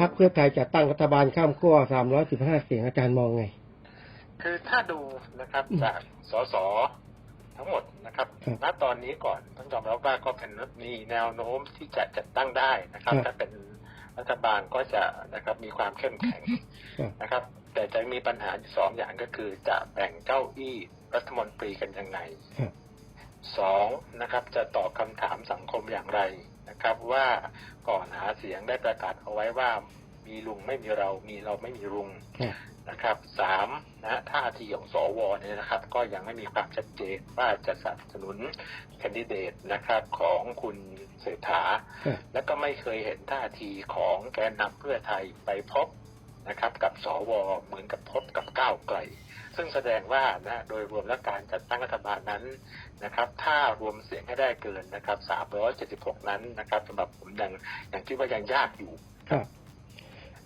พรรคเพื่อไทยจะตั้งรัฐบาลข้ามขั้ว315 เสียงอาจารย์มองไง คือถ้าดูนะครับอืมจากสสทั้งหมดนะครับครับ ณ ตอนนี้ก่อนต้องยอมรับว่าก็เป็นมีแนวโน้มที่จะจัดตั้งได้นะครับครับถ้าเป็นรัฐบาลก็จะนะครับมีความเข้มแข็งครับนะครับ แต่จะมีปัญหาอยู่สองอย่างก็คือจะแบ่งเก้าอี้รัฐมนตรีกันยังไงครับสองนะครับ จะตอบคำถามสังคมอย่างไรนะ ครับว่าก่อนหาเสียงได้ประกาศเอาไว้ว่ามีลุงไม่มีเรา มีเราไม่มีลุงครับนะครับสามนะท่าทีของสวเนี่ยนะครับ ก็ยังไม่มีความชัดเจนว่าจะสนับสนุนแคนดิเดตนะครับของคุณเศรษฐาครับและก็ไม่เคยเห็นท่าทีของแกนนำเพื่อไทยไปพบ นะครับ กับสวเหมือนกับพบกับก้าวไกล ซึ่งแสดงว่านะโดยรวมแล้วการจัดตั้งรัฐบาลนั้นนะครับ ถ้ารวมเสียงให้ได้เกินนะครับ376 นั้นนะครับสำหรับผมยังยังคิดว่ายังยากอยู่ครับ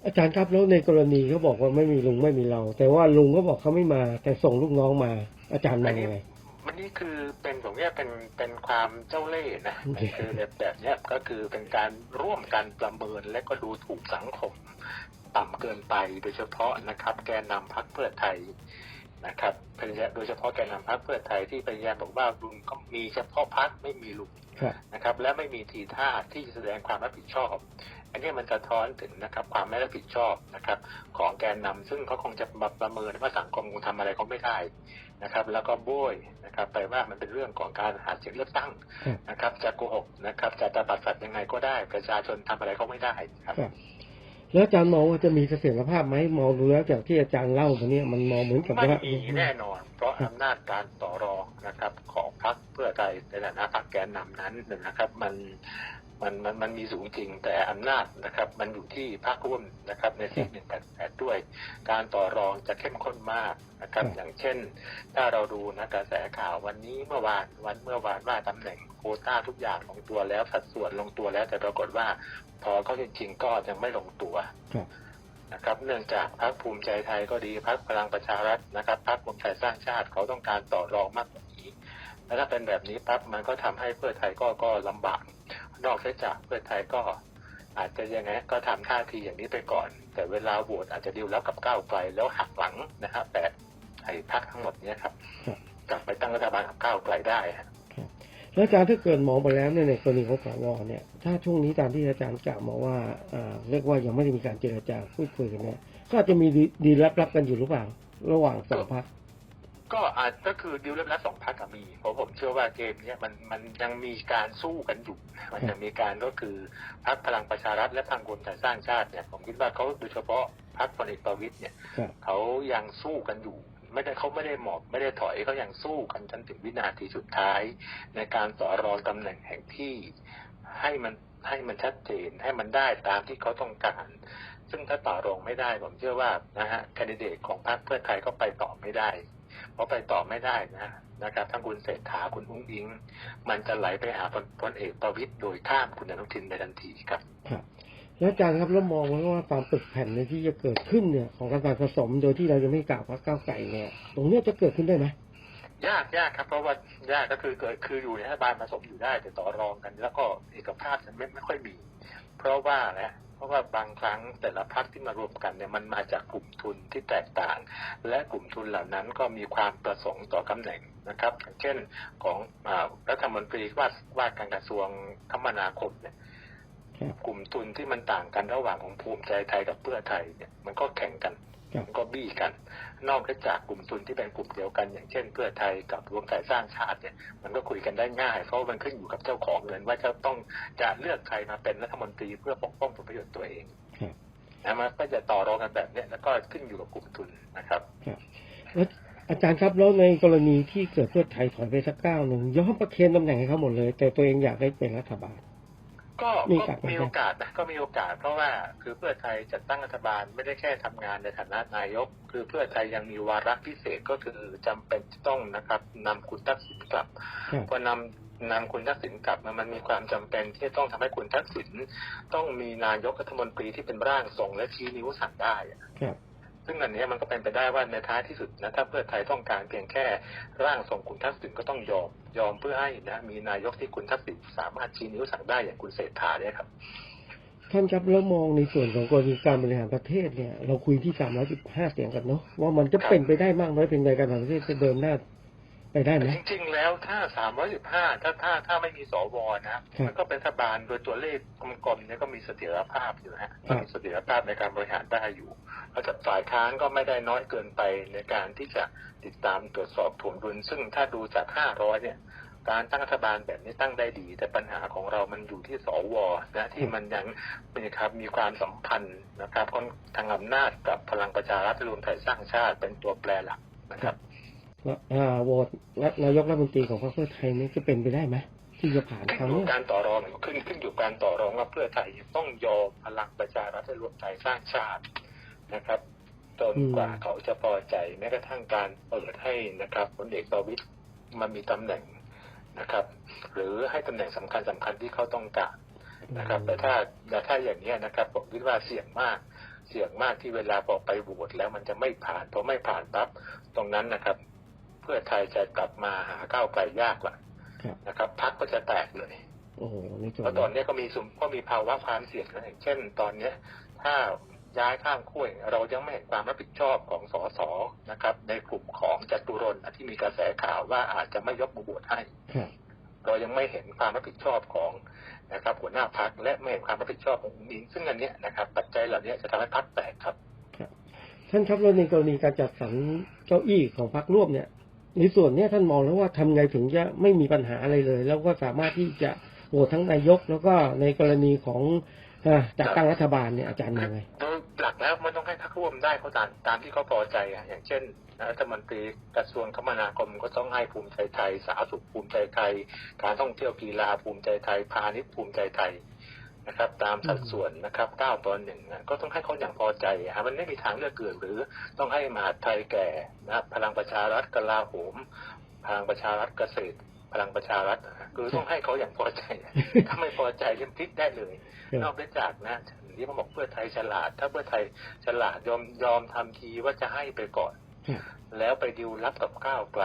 อาจารย์ครับแล้วในกรณีเขาบอกว่าไม่มีลุงไม่มีเรา แต่ว่าลุงก็บอกเขาไม่มา แต่ส่งลูกน้องมา อาจารย์มองยังไง นนี่คือเป็นผมเนี่ยเป็นเป็นความเจ้าเล่ห์นะโอเคคือแบบแบบเนี้ยก็คือเป็นการร่วมกันประเมินและก็ดูถูกสังคม ต่ำเกินไปโดยเฉพาะนะครับ แกนนำพักเพื่อไทยนะครับพยายามโดยเฉพาะแกนนำพักเพื่อไทยที่พยายามบอกว่าลุงก็มีเฉพาะพักไม่มีลุงครับนะครับ และไม่มีทีท่าที่จะแสดงความรับผิดชอบ อันนี้มันสะท้อนถึงนะครับความไม่รับผิดชอบนะครับ ของแกนนำซึ่งเขาคงจะมาประเมินว่าสังคมคงทำอะไรเขาไม่ได้ นะครับ แล้วก็โบยนะครับไปว่ามันเป็นเรื่องของการหาเสียงเลือกตั้งครับนะครับ จะโกหกนะครับ จะตบัดสัตว์ยังไงก็ได้ ประชาชนทำอะไรเขาไม่ได้ครับครับ แล้วอาจารย์มองว่าจะมีเสถียรภาพไหมมองดูแล้วจากที่อาจารย์เล่ามาเนี่ยมันมองเหมือนกับไม่ว่ามีแน่นอน เพราะอำนาจการต่อรองนะครับ ของพรรคเพื่อไทยในฐานะพรรคแกนนำนั้นนะครับ มัน มันมันมันมีสูงจริงแต่อำนาจนะครับ มันอยู่ที่พรรคร่วมนะครับในสิ่งหนึ่งแปดแปดด้วย การต่อรองจะเข้มข้นมากนะครับครับอย่างเช่น ถ้าเราดูนะกระแสข่าววันนี้เมื่อวานวันเมื่อวานว่าตำแหน่งโควต้าทุกอย่างลงตัวแล้วสัดส่วนลงตัวแล้ว แต่ปรากฏว่าพอเขาจริงๆก็ยังไม่ลงตัวครับนะครับเนื่องจากพรรคภูมิใจไทยก็ดีพรรคพลังประชารัฐนะครับพรรครวมไทยสร้างชาติเขาต้องการต่อรองมากกว่านี้ แล้วถ้าเป็นแบบนี้ปั๊บมันก็ทำให้เพื่อไทยก็ก็ลำบาก นอกจาก เพื่อไทยก็อาจจะยังไงก็ทำท่าทีอย่างนี้ไปก่อน แต่เวลาโหวตอาจจะดิวแล้วกับก้าวไกลแล้วหักหลังนะครับแต่ไอ้พรรคทั้งหมดเนี้ยครับครับ กลับไปตั้งรัฐบาลกับก้าวไกลได้ฮะแล้วอาจารย์ถ้าเกิดมองไปแล้วเนี่ยในกรณีของสวเนี่ยถ้าช่วงนี้ตามที่อาจารย์กล่าวมาว่าอ่าเรียกว่ายังไม่ได้มีการเจรจาพูดคุยกันเนี่ยก็อาจจะมีดีดีรับรับกันอยู่หรือเปล่า ระหว่างสองพรรค ก็อาจก็คือดิวเล่มละสองพักกับมี เพราะผมเชื่อว่าเกมเนี้ยมันมันยังมีการสู้กันอยู่ มันยังมีการก็คือพรรคพลังประชารัฐและพลังรวมไทยสร้างชาติเนี่ยผมคิดว่าเขาโดยเฉพาะพรรคพลเอกประวิตยเนี่ยครับเขายังสู้กันอยู่ไม่ได้เขาไม่ได้หมอบไม่ได้ถอยเขายังสู้กันจนถึงวินาทีสุดท้าย ในการต่อรองตำแหน่งแห่งที่ให้มันให้มันชัดเจนให้มันได้ตามที่เขาต้องการ ซึ่งถ้าต่อรองไม่ได้ผมเชื่อว่านะฮะแคนดิเดตของพรรคเพื่อไทยก็ไปต่อไม่ได้เพราะไปต่อไม่ได้นะนะครับทั้งคุณเศรษฐาคุณอุ้งอิง มันจะไหลไปหาพลพลเอกประวิตยโดยข้ามคุณอนุทินในทันทีครับครับแล้วอาจารย์ครับแล้วมองไว้ว่าความตึกแผ่นในยที่จะเกิดขึ้นเนี่ยของการผสมโดยที่เราจะไม่กล่าวพรรคก้าวไก่เนี่ยตรงเนี้ยจะเกิดขึ้นได้ไหมยากยากครับเพราะว่ายากก็คือเกิดคืออยู่ในรัฐบาลผสมอยู่ได้แต่ต่อรองกัน แล้วก็เอกภาพมันไม่ไม่ค่อยมี เพราะว่าแหละเพ ราะว่าบางครั้งแต่ละพรรคที่มารวมกันเนี่ยมันมาจากกลุ่มทุนที่แตกต่าง และกลุ่มทุนเหล่านั้นก็มีความประสงค์ต่อตำแหน่งนะครับอย่างเช่นของอารัฐมนตรีว่าว่าการกระทรวงคมนาคมเนี่ยครับกลุ่มทุนที่มันต่างกันระหว่างของภูมิใจไทยกับเพื่อไทยเนี่ยมันก็แข่งกันครับมันก็บี้กัน นอกจากกลุ่มทุนที่เป็นกลุ่มเดียวกัน อย่างเช่น เพื่อไทยกับรวมไทยสร้างชาติเนี่ยมันก็คุยกันได้ง่ายเพราะว่ามันขึ้นอยู่กับเจ้าของเงินว่าจะต้องจะเลือกใครมาเป็นรัฐมนตรีเพื่อปกป้องผลประโยชน์ตัวเองครับนะมันก็จะต่อรองกันแบบเนี้ยแล้วก็ขึ้นอยู่กับกลุ่มทุนนะครับครับแล้วอาจารย์ครับแล้วในกรณีที่เกิดเพื่อไทยถอยไปสักก้าวหนึ่งยอมประเคนตำแหน่งให้เขาหมดเลย แต่ตัวเองอยากได้เป็นรัฐบาล ก็มีก็โอกาสไหมมีโอกาสนะก็มีโอกาส เพราะว่าคือเพื่อไทยจัดตั้งรัฐบาลไม่ได้แค่ทำงานในฐานะนายก คือเพื่อไทยยังมีวาระพิเศษก็คือจำเป็นจะต้องนะครับนำคุณทักษิณกลับครับพอนำนำคุณทักษิณกลับมามันมีความจำเป็นที่จะต้องทำให้คุณทักษิณต้องมีนายกรัฐมนตรีที่เป็นร่างทรงและชี้นิ้วสั่งได้อะครับ ซึ่งอันเนี้ยมันก็เป็นไปได้ว่าในท้ายที่สุดนะถ้าเพื่อไทยต้องการเพียงแค่ร่างทรงคุณทักษิณก็ต้องยอมยอมเพื่อให้นะมีนายกที่คุณทักษิณสามารถชี้นิ้วสั่งได้อย่างคุณเศรษฐาเนี่ยครับท่านครับแล้วมองในส่วนของกรณีการบริหารประเทศเนี่ย เราคุยที่315เสียงกันเนาะว่ามันจะเป็นไปได้มากน้อยเป็นในการบริหารประเทศจะเดินหน้า ไปได้ไหมจริงๆแล้วถ้า315ถ้าถ้าถ้าไม่มีสวนะครับมันก็เป็นรัฐบาลโดยตัวเลขกลมๆเนี่ยก็มีเสถียรภาพอยู่นะฮะครัก็บมีเสถียรภาพในการบริหารได้อยู่แล้วจากฝ่ายค้านก็ไม่ได้น้อยเกินไปในการที่จะติดตามตรวจสอบถ่วงดุล ซึ่งถ้าดูจาก500เนี่ยการตั้งรัฐบาลแบบนี้ตั้งได้ดี แต่ปัญหาของเรามันอยู่ที่สวนะที่มันยังมีครับมีความสัมพันธ์นะครับของทางอำนาจกับพลังประชารัฐรวมไทยสร้างชาติเป็นตัวแปรหลักนะครับว่าอ่า โหวตและนายกรัฐมนตรีของพรรคเพื่อไทยนี่จะเป็นไปได้ไหมที่จะผ่านขึ้นครั้งอยู่นี้การต่อรองขึ้นขึ้นอยู่การต่อรองว่าเพื่อไทยต้องยอมพลังประชารัฐและรวมไทยสร้างชาตินะครับจนกว่าเขาจะพอใจแม้กระทั่งการเปิดให้นะครับพลเอกประวิตยมันมีตำแหน่งนะครับ หรือให้ตำแหน่งสำคัญสำคัญที่เขาต้องการนะครับ แต่ถ้าแต่ถ้าอย่างนี้ยนะครับผมคิดว่าเสี่ยงมากเสี่ยงมากที่เวลาพอไปโหวตแล้วมันจะไม่ผ่านพอไม่ผ่านปั๊บตรงนั้นนะครับ เพื่อไทยจะกลับมาหาก้าวไกลยากละครับนะครับพักก็จะแตกเลยโอ้โหในส่วนเพราะตอนนี้ก็มีสุ่มก็มีภาวะความเสี่ยงนะอย่างเช่น ตอนเนี้ย ถ้าย้ายข้ามขั้วเนี่ยเรายังไม่เห็นความรับผิดชอบของสสนะครับ ในกลุ่มของจตุรนต์นะที่มีกระแสข่าวว่าอาจจะไม่ยกมือโหวตให้ครับเรายังไม่เห็นความรับผิดชอบของนะครับ หัวหน้าพักและไม่เห็นความรับผิดชอบของอุ้งอิงซึ่งอันเนี้ยนะครับ ปัจจัยเหล่านี้จะทำให้พักแตกครับท่านครับแล้วในกรณีการจัดสรรเก้าอี้ของพรรคร่วมเนี่ย ในส่วนนี้ท่านมองแล้วว่าทำไงถึงจะไม่มีปัญหาอะไรเลย แล้วก็สามารถที่จะโหวตทั้งนายก แล้วก็ในกรณีของอ่าจัดตั้งรัฐบาลเนี่ยอาจารย์มองไงโดยหลักแล้วมันต้องให้พักร่วมได้เขาตามตามที่เขาพอใจอะอย่างเช่นรัฐมนตรีกระทรวงคมนาคมก็ต้องให้ภูมิใจไทย สาธารณสุขภูมิใจไทย การท่องเที่ยวกีฬาภูมิใจไทย พาณิชย์ภูมิใจไทย นะครับ ตามสัดส่วนนะครับเก้าต่อหนึ่งนะก็ต้องให้เขาอย่างพอใจฮะมันไม่มีทางเลือกอื่นหรือต้องให้มหาดไทยแก่นะครับพลังประชารัฐกลาโหมพลังประชารัฐเกษตรพลังประชารัฐนะฮะคือต้องให้เขาอย่างพอใจ ถ้าไม่พอใจเล่มพลิกได้เลยครับนอกจากนะที่ผมบอกเพื่อไทยฉลาด ถ้าเพื่อไทยฉลาดยอมยอมทำทีว่าจะให้ไปก่อนครับแล้วไปดิวรับกับก้าวไกล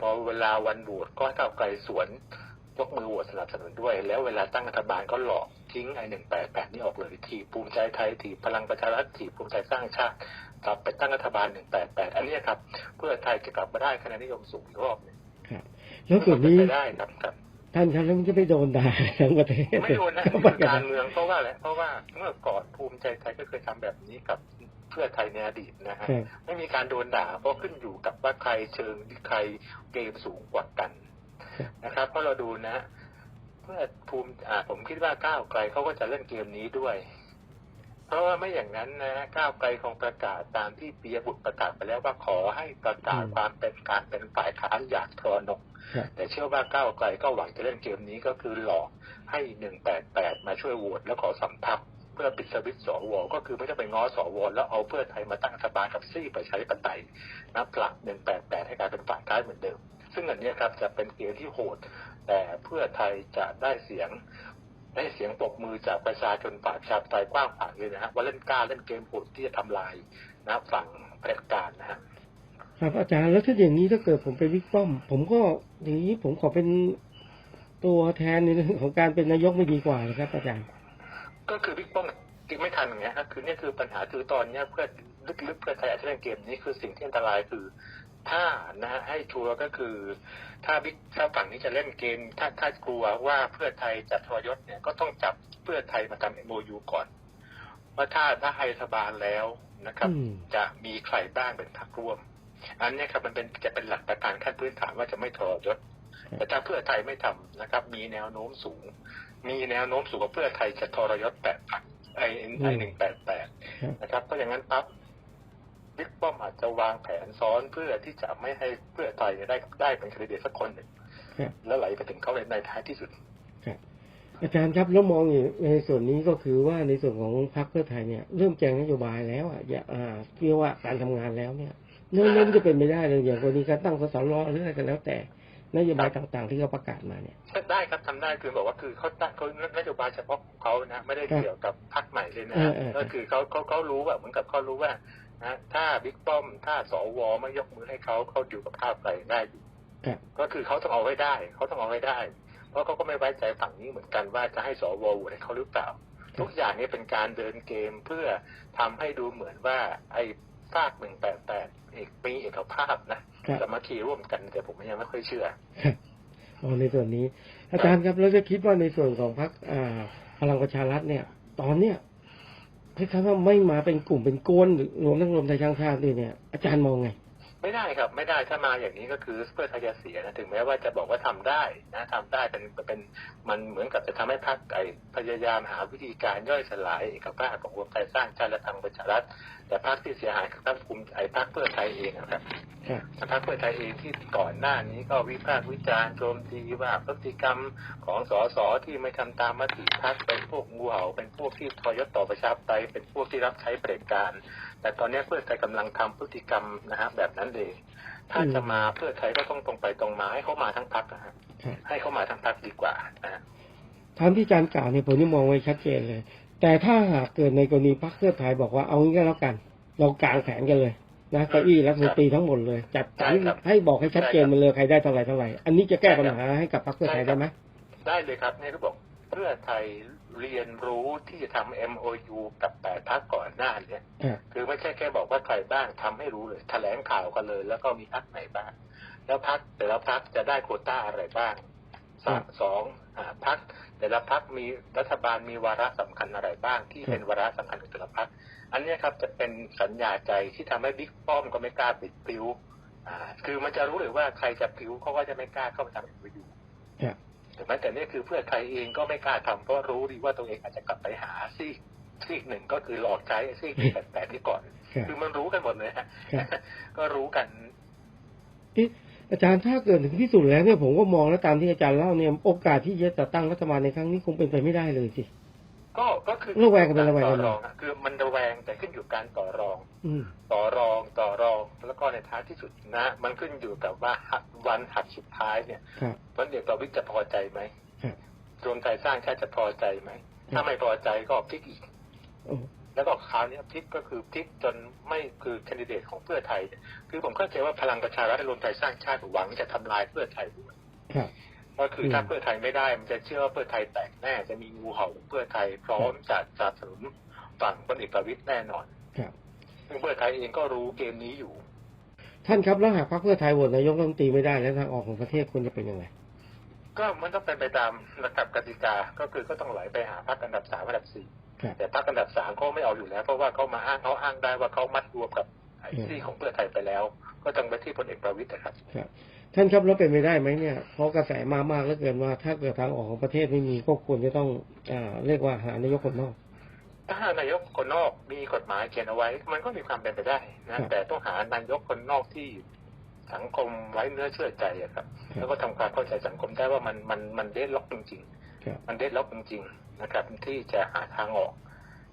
พอเวลาวันโหวตก็ให้ก้าวไกลสวน ยกมือโหวตสนับสนุนด้วย แล้วเวลาตั้งรัฐบาลก็หลอกทิ้งไอ้หนึ่งแปดแปดนี่ออกเลยถีบภูมิใจไทยถีบพลังประชารัฐถีบภูมิใจสร้างชาติกลับไปตั้งรัฐบาลหนึ่งแปดแปดอันนี้ครับ เพื่อไทยจะกลับมาได้คะแนนนิยมสูงอีกรอบหนึงครับแล้วส่วนนี้เป็ไปได้ครับครับท่านครับแล้วมันจะไม่โดนด่าทั้งประเทศไม่โดนนะก็นี่ไปคือกันการเมืองเพราะว่าอะไรเพราะว่าเมื่อก่อนภูมิใจไทยก็เคยทำแบบนี้กับเพื่อไทยในอดีตนะฮะครับไม่มีการโดนด่าเพราะขึ้นอยู่กับว่าใครเชิงใครเกมสูงกว่ากันครับ นะครับ เพราะเราดูนะเพื่อภูมิอ่าผมคิดว่าก้าวไกลเขาก็จะเล่นเกมนี้ด้วย เพราะว่าไม่อย่างนั้นนะก้าวไกลคงประกาศตามที่ปียบุตรประกาศไปแล้วว่าขอให้ประกาศอืมความเป็นการเป็นฝ่ายค้านอย่างทรนงครับแต่เชื่อว่าก้าวไกลก็หวังจะเล่นเกมนี้ก็คือหลอกให้หนึ่งแปดแปดมาช่วยโหวตแล้วขอสัมทับเพื่อปิดสวิตช์สวก็คือไม่ต้องไปง้อสวแล้วเอาเพื่อไทยมาตั้งรัฐบาลกับซี่ประชาธิปไตยนับผลักหนึ่งแปดแปดให้กลายเป็นฝ่ายค้านเหมือนเดิม ซึ่งอันเนี้ยครับจะเป็นเกมที่โหด แต่เพื่อไทยจะได้เสียงได้เสียงปรบมือจากประชาชนฝ่ายประชาธิปไตยกว้างขวางเลยนะฮะว่าเล่นกล้าเล่นเกมโหดที่จะทำลายนะฝั่งเผด็จการนะฮะครับอาจารย์แล้วถ้าอย่างนี้ถ้าเกิดผมเป็นวิกป้อม ผมก็อย่างนี้ผมขอเป็นตัวแทนในเรื่องของการเป็นนายกไม่ดีกว่านะครับอาจารย์ ก็คือบิ๊กป้อมจริงไม่ทันอย่างเงี้ยครับคือเนี่ยคือปัญหาคือตอนเนี้ยเพื่อลึกๆเพื่อไทยอาจจะเล่นเกมนี้คือสิ่งที่อันตรายคือ ถ้านะฮะให้ชัวร์ก็คือ ถ้าบิ๊กถ้าฝั่งนี้จะเล่นเกม ถ้าถ้ากลัวว่าเพื่อไทยจะทรยศเนี่ยก็ต้องจับเพื่อไทยมาทำเอ็มโยูก่อนว่าถ้าถ้าให้รัฐบาลแล้วนะครับอืมจะมีใครบ้างเป็นพรรคร่วม อันเนี้ยครับมันเป็นจะเป็นหลักประกันขั้นพื้นฐานว่าจะไม่ทรยศแต่ถ้าเพื่อไทยไม่ทำนะครับ มีแนวโน้มสูง มีแนวโน้มสูงว่าเพื่อไทยจะทรยศแปดพักไอไอหนึ่งแปดแปดครับนะครับเพราะอย่างนั้นปั๊บบิ๊กป้ อมอาจจะวางแผนซ้อนเพื่อที่จะไม่ให้เพื่อไทยได้ได้เป็นแคนดิเดตสักคนหนึ่งครับแล้วไหลไปถึงเขาในท้ายที่สุดอาจารย์ครับแล้วมองอยู่ในส่วนนี้ก็คือว่าในส่วนของพรรคเพื่อไทยเนี่ยเริ่มแจงนโยบายแล้วอะอย่าอ่าเรียกว่าการทำงานแล้วเนี่ยเริ่มเริ่มจะเป็นไปได้เลยอย่างกรณีการตั้งสสรหรืออะไรก็แล้วแต่นโยบายต่างๆ ที่เขาประกาศมาเนี่ยก็ได้ครับทำได้คือบอกว่าคือเขาตั้งเขานโยบายเฉพาะของเขานะไม่ได้เกี่ยวกับพรรคใหม่เลยนะเออเออก็คือเขาเขาเขารู้ว่าเหมือนกับเขารู้ว่า นะถ้าบิ๊กป้อม ถ้าสวไม่ยกมือให้เขาเขาอยู่กับข้าวไกลได้อยู่ครับก็คือเขาต้องเอาไว้ได้ เขาต้องเอาไว้ได้ เพราะเขาก็ไม่ไว้ใจฝั่งนี้เหมือนกันว่าจะให้สวโหวตให้เขาหรือเปล่า ทุกอย่างนี้เป็นการเดินเกมเพื่อทำให้ดูเหมือนว่าไอ้ฝากหนึ่งแปดแปดเอกมีเอกภาพนะครับสามัคคีร่วมกันแต่ผมยังไม่ค่อยเชื่อครับอ๋อในส่วนนี้ อาจารย์ครับแล้วจะคิดว่าในส่วนของพรรคอ่าพลังประชารัฐเนี่ย ตอนเนี้ย ถ้ายๆว่าไม่มาเป็นกลุ่มเป็นก้นหรือรวมทั้งรวมไทยสร้างชาติด้วยเนี่ย อาจารย์มองไง ไม่ได้ครับไม่ได้ถ้ามาอย่างนี้ก็คือเพื่อไทยจะเสียนะถึงแม้ว่าจะบอกว่าทำได้นะทำได้เป็นเป็นมันเหมือนกับจะทำให้พรรคไอพยายามหาวิธีการย่อยสลายเอกภาพของรวมไทยสร้างชาติและทางประชารัฐ แต่พรรคที่เสียหายคือพรรคภูมิไอพรรคเพื่อไทยเองนะครับครับพรรคเพื่อไทยเองที่ก่อนหน้านี้ก็วิพากษ์วิจารณ์โจมตีว่าพฤติกรรมของสสที่ไม่ทำตามมติพรรคเป็นพวกงูเห่าเป็นพวกที่ทรยศต่อประชาธิปไตยเป็นพวกที่รับใช้เผด็จการ แต่ตอนนี้เพื่อไทยกำลังทำพฤติกรรมนะฮะแบบนั้นเองถ้าจะมาเพื่อไทยก็ต้องตรงไปตรงมาให้เขามาทั้งพรรคนะฮะครับให้เขามาทั้งพรรคดีกว่านะฮะทางที่อาจารย์กล่าวเนี่ยผมนี่มองไว้ชัดเจนเลย แต่ถ้าหากเกิดในกรณีพรรคเพื่อไทยบอกว่าเอางี้ก็แล้วกัน เรากางแผนกันเลยนะเก้าอี้รัฐมนตรีทั้งหมดเลย จัดสรรให้บอกให้ชัดเจนมาเลยใครได้เท่าไหร่เท่าไหร่อันนี้จะแก้ปัญหาให้กับพรรคเพื่อไทยได้ไหมได้เลยครับเนี่ยเขาบอกเพื่อไทยเรียนรู้ที่จะทำ MOU กับแปดพรรคก่อนหน้าเนี่ยอ่าคือไม่ใช่แค่บอกว่าใครบ้างทำให้รู้เลยแถลงข่าวกันเลย แล้วก็มีพักไหนบ้าง แล้วพักแต่ละพักจะได้โควต้าอะไรบ้างสามสองอ่า พักแต่ละพักมีรัฐบาลมีวาระสำคัญอะไรบ้าง ที่เป็นวาระสำคัญของแต่ละพักอันเนี้ยครับจะเป็นสัญญาใจที่ทำให้บิ๊กป้อมก็ไม่กล้าปิดปลิวอ่าคือมันจะรู้เลยว่าใครจะปลิวเขาก็จะไม่กล้าเข้าไปทำ MOU ครับถูกไหมแต่นี่คือเพื่อไทยเองก็ไม่กล้าทำเพราะรู้ดีว่าตัวเองอาจจะกลับไปหาซีกซีกหนึ่งก็คือหลอกใช้ซีกแปดแปดที่ก่อนครับคือมันรู้กันหมดเลยฮะครับก็รู้กันเอ๊ะอาจารย์ถ้าเกิดถึงที่สุดแล้วเนี่ยผมก็มองแล้วตามที่อาจารย์เล่าเนี่ยโอกาสที่จะจัดตั้งรัฐบาลในครั้งนี้คงเป็นไปไม่ได้เลยสิก็ก็คือระแวงกันเป็นระแวงต่กัอนรองอะคือมันระแวงแต่ขึ้นอยู่การต่อรองอืมต่อรองต่อรองแล้วก็ในท้ายที่สุดนะ มันขึ้นอยู่กับว่าหักวันหักสุดท้ายเนี่ยครับพลเอกประวิตรจะพอใจไหมครับรวมไทยสร้างชาติจะพอใจไหมถ้าไม่พอใจก็พลิกอีกโอ้ แล้วก็คราวเนี้ยพลิกก็คือพลิกจนไม่คือแคนดิเดตของเพื่อไทยเนี่ยคือผมเข้าใจว่าพลังประชารัฐและรวมไทยสร้างชาติหวังจะทำลายเพื่อไทยด้วยครับก็คือถ้าอืมเพื่อไทยไม่ได้มันจะเชื่อว่าเพื่อไทยแตกแน่จะมีงูเห่าเพื่อไทยพร้อมจะสนับสนุนฝั่งพลเอกประวิตยแน่นอนครับซึ่งเพื่อไทยเองก็รู้เกมนี้อยู่ ท่านครับแล้วหากพรรคเพื่อไทยโหวตนายกรัฐมนตรีไม่ได้แล้วทางออกของประเทศควรจะเป็นยังไงก็มันต้องเป็นไปตามระดับกติกาก็คือก็ต้องไหลไปหาพรรคอันดับสามอันดับสี่ครับ แต่พรรคอันดับสามเขาไม่เอาอยู่แล้ว เพราะว่าเขามาอ้างเขาอ้างได้ว่าเขามัดรวมกับไอ้อืมที่ของเพื่อไทยไปแล้ว ก็ต้องไปที่พลเอกประวิตยนะครับครับท่านครับแล้วเป็นไปได้ไหมเนี่ย เพราะกระแสมามากเหลือเกินว่า ถ้าเกิดทางออกของประเทศไม่มีก็ควรจะต้องอ่าเรียกว่าหานายกคนนอก ถ้านายกคนนอกมีกฎหมายเขียนเอาไว้ มันก็มีความเป็นไปได้ครันะบแต่ต้องหานายกคนนอกที่สังคมไว้เนื้อเชื่อใจอะครับครับ แล้วก็ทำความเข้าใจสังคมได้ว่ามันมันมันเดดล็อกจริงครับๆ มันเดดล็อกจริงๆนะครับ ที่จะหาทางออก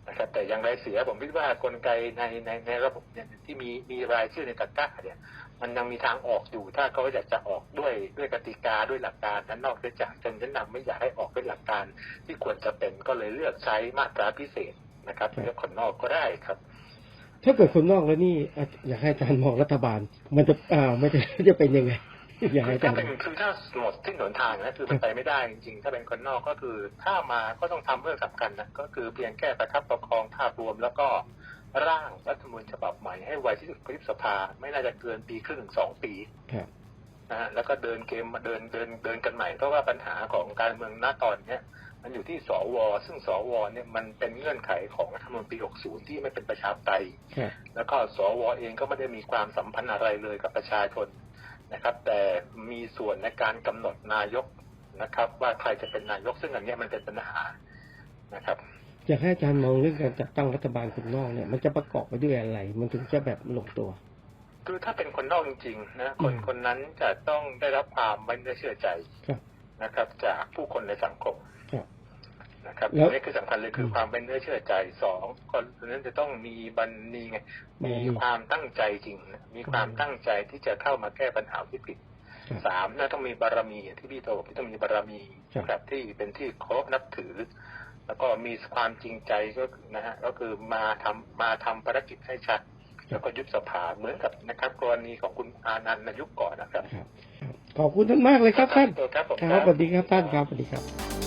นะครับ แต่อย่างไรเสียผมคิดว่ากลไกในในในระบบเนี่ยที่มีมีรายชื่อในตะกร้าเนี่ย มันยังมีทางออกอยู่ ถ้าเขาอยากจะออกด้วยด้วยกติกาด้วยหลักการนั้นนอกเสียจากจนฉันนำไม่อยากให้ออกด้วยหลักการ ที่ควรจะเป็นก็เลยเลือกใช้มาตราพิเศษนะครับครับเลือกคนนอกก็ได้ครับถ้าเกิดคนนอกแล้วนี่อะอยากให้อาจารย์มองรัฐบาล มันจะอ่าไม่จะจะเป็นยังไง อยากให้คืออาจาถ้ารย์เป็นคือถ้าหมดที่หนทางนะคือมันไปไม่ได้จริงๆถ้าเป็นคนนอกก็คือถ้ามาก็ต้องทำเรื่องสำคัญนะก็คือเพียงแค่ประคับประคองภาพรวมแล้วก็ร่างรัฐธรรมนูญฉบับใหม่ให้ไวที่สุดพฤษภา ไม่น่าจะเกินปีครึ่งถึงสองปีนะฮะแล้วก็เดินเกมมาเดินเดินเดินกันใหม่เพราะว่าปัญหาของการเมืองณตอนเนี้ยมันอยู่ที่สว ซึ่งสวเนี่ยมันเป็นเงื่อนไขของรัฐธรรมนูญปี 60 ที่ไม่เป็นประชาธิปไตยแล้วก็สวเองก็ไม่ได้มีความสัมพันธ์อะไรเลยกับประชาชน นะครับ แต่มีส่วนในการกำหนดนายกนะครับ ว่าใครจะเป็นนายกซึ่งอันเนี้ยมันเป็นปัญหานะครับอยากให้อาจารย์มองเรื่องการจัดตั้งรัฐบาลคนนอกเนี่ย มันจะประกอบไปด้วยอะไร มันถึงจะแบบลงตัว คือถ้าเป็นคนนอกจริงๆนะคนอืมคนนั้นจะต้องได้รับความไว้เนื้อเชื่อใจครับนะครับ จากผู้คนในสังคมครับ นะครับแล้วอันนี้คือสำคัญเลยคืออมความเป็นเนื้อเชื่อใจสองคนคนนั้นจะต้องมีบันนีไงบารมีมีความตั้งใจจริงนะมีความตั้งใจที่จะเข้ามาแก้ปัญหาวิกฤตครับสามนะต้องมีบารมีอย่างที่พี่โตบอกที่ต้องมีบารมีครับแบบที่เป็นที่เคารพนับถือ แล้วก็มีความจริงใจก็คือนะฮะก็คือมาทำมาทำภารกิจให้ชัดแล้วก็ยุบสภาเหมือนกับนะครับกรณีของคุณอานันต์ในยุคก่อนนะครับครับครับขอบคุณท่านมากเลยครับท่านครับผมครับสวัสดีครับท่านครับสวัสดีครับ